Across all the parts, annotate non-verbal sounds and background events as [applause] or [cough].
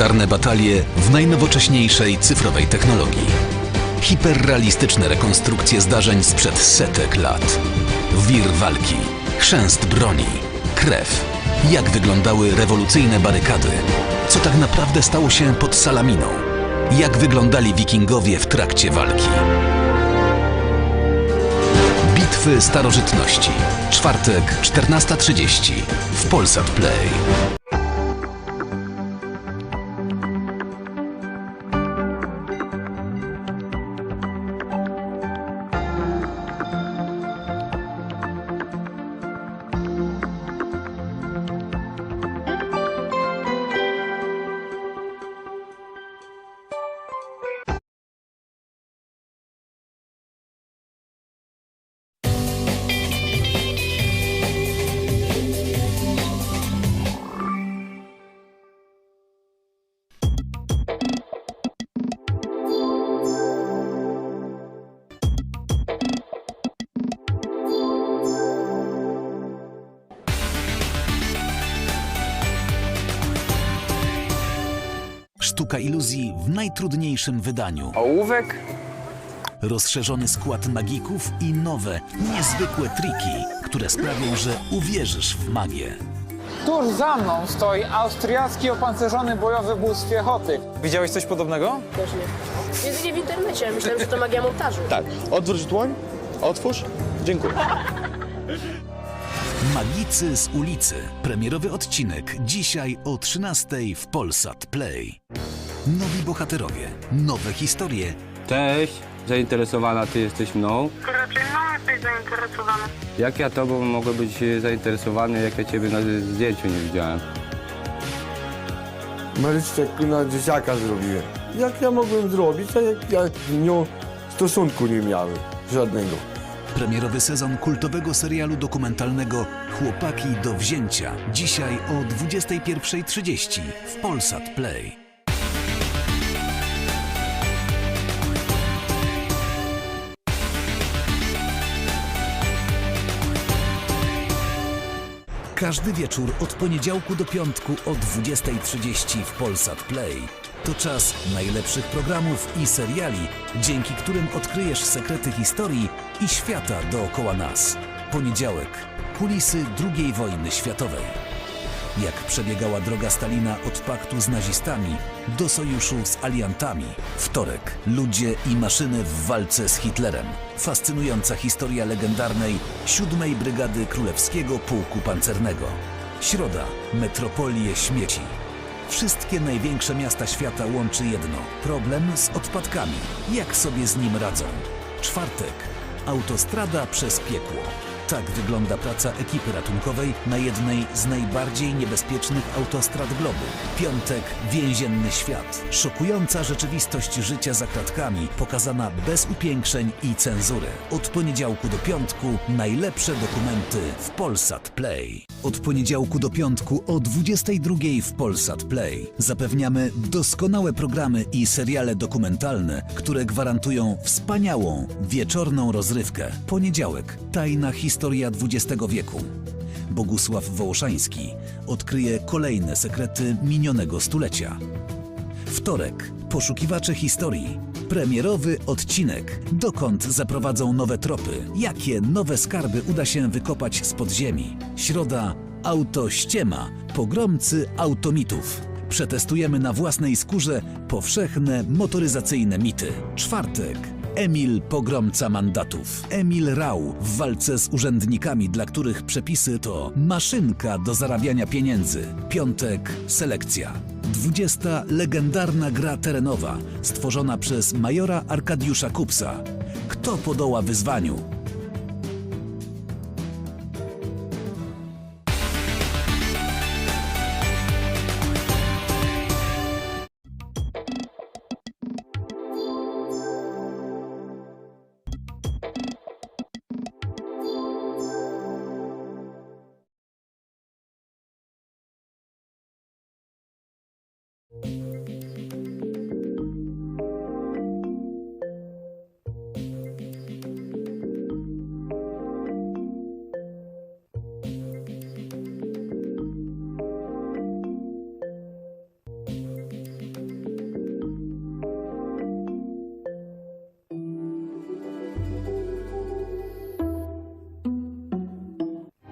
legendarne batalie w najnowocześniejszej cyfrowej technologii. Hiperrealistyczne rekonstrukcje zdarzeń sprzed setek lat. Wir walki, chrzęst broni, krew. Jak wyglądały rewolucyjne barykady? Co tak naprawdę stało się pod Salaminą? Jak wyglądali wikingowie w trakcie walki? Bitwy starożytności. Czwartek, 14.30 w Polsat Play. Sztuka iluzji w najtrudniejszym wydaniu. Ołówek? Rozszerzony skład magików i nowe, niezwykłe triki, które sprawią, że uwierzysz w magię. Tuż za mną stoi austriacki opancerzony bojowy wóz piechoty. Widziałeś coś podobnego? Też nie. Jedynie w internecie. Myślałem, że to magia montażu. Tak, odwróć dłoń, otwórz, dziękuję. Magicy z ulicy. Premierowy odcinek dzisiaj o 13:00 w Polsat Play. Nowi bohaterowie, nowe historie, Cześć, zainteresowana ty jesteś mną. Raczej no jesteś zainteresowany. Jak ja tobą mogę być zainteresowany, jak ja ciebie na zdjęciu nie widziałem? Maryście na dzieciaka zrobiłem. Jak ja mogłem zrobić, a jak ja z nią stosunku nie miałem. Żadnego. Premierowy sezon kultowego serialu dokumentalnego Chłopaki do wzięcia. Dzisiaj o 21.30 w Polsat Play. Każdy wieczór od poniedziałku do piątku o 20.30 w Polsat Play. To czas najlepszych programów i seriali, dzięki którym odkryjesz sekrety historii i świata dookoła nas. Poniedziałek. Kulisy II wojny światowej. Jak przebiegała droga Stalina od paktu z nazistami do sojuszu z aliantami. Wtorek. Ludzie i maszyny w walce z Hitlerem. Fascynująca historia legendarnej siódmej Brygady Królewskiego Pułku Pancernego. Środa. Metropolie śmieci. Wszystkie największe miasta świata łączy jedno problem z odpadkami. Jak sobie z nim radzą? Czwartek. Autostrada przez piekło. Tak wygląda praca ekipy ratunkowej na jednej z najbardziej niebezpiecznych autostrad globu. Piątek więzienny świat. Szokująca rzeczywistość życia za kratkami, pokazana bez upiększeń i cenzury. Od poniedziałku do piątku najlepsze dokumenty w Polsat Play. Od poniedziałku do piątku o 22 w Polsat Play zapewniamy doskonałe programy i seriale dokumentalne, które gwarantują wspaniałą wieczorną rozrywkę. Poniedziałek. Tajna historia XX wieku. Bogusław Wołoszański odkryje kolejne sekrety minionego stulecia. Wtorek. Poszukiwacze historii. Premierowy odcinek. Dokąd zaprowadzą nowe tropy? Jakie nowe skarby uda się wykopać z podziemi? Środa. Auto ściema. Pogromcy automitów. Przetestujemy na własnej skórze powszechne motoryzacyjne mity. Czwartek. Emil Pogromca Mandatów. Emil Rau w walce z urzędnikami, dla których przepisy to maszynka do zarabiania pieniędzy. Piątek. Selekcja. 20. legendarna gra terenowa, stworzona przez majora Arkadiusza Kupsa. Kto podoła wyzwaniu?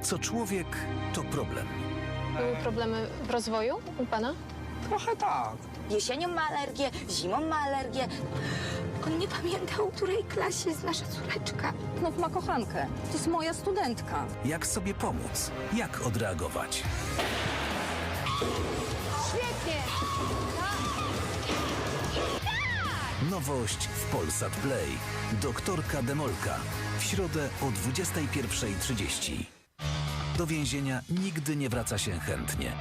Co człowiek, to problem. Były problemy w rozwoju u pana? Trochę tak. Jesienią ma alergię, zimą ma alergię. On nie pamiętał, w której klasie jest nasza córeczka. Znów ma kochankę. To jest moja studentka. Jak sobie pomóc? Jak odreagować? Nowość w Polsat Play. Doktorka Demolka. W środę o 21.30. Do więzienia nigdy nie wraca się chętnie.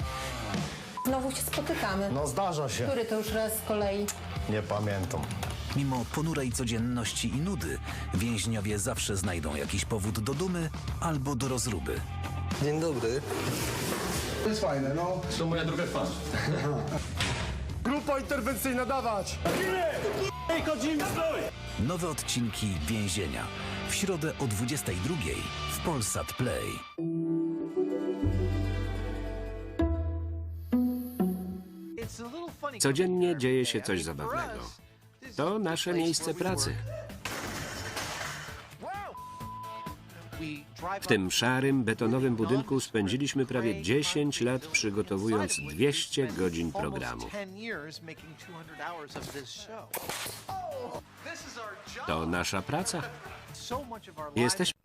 Znowu się spotykamy. No zdarza się. Który to już raz z kolei? Nie pamiętam. Mimo ponurej codzienności i nudy, więźniowie zawsze znajdą jakiś powód do dumy albo do rozruby. Dzień dobry. To jest fajne, no. To moja druga twarz. [laughs] Grupa interwencyjna dawać! Nowe odcinki Więzienia. W środę o 22.00 w Polsat Play. Codziennie dzieje się coś zabawnego. To nasze miejsce pracy. W tym szarym, betonowym budynku spędziliśmy prawie 10 lat przygotowując 200 godzin programu. To nasza praca. Jesteśmy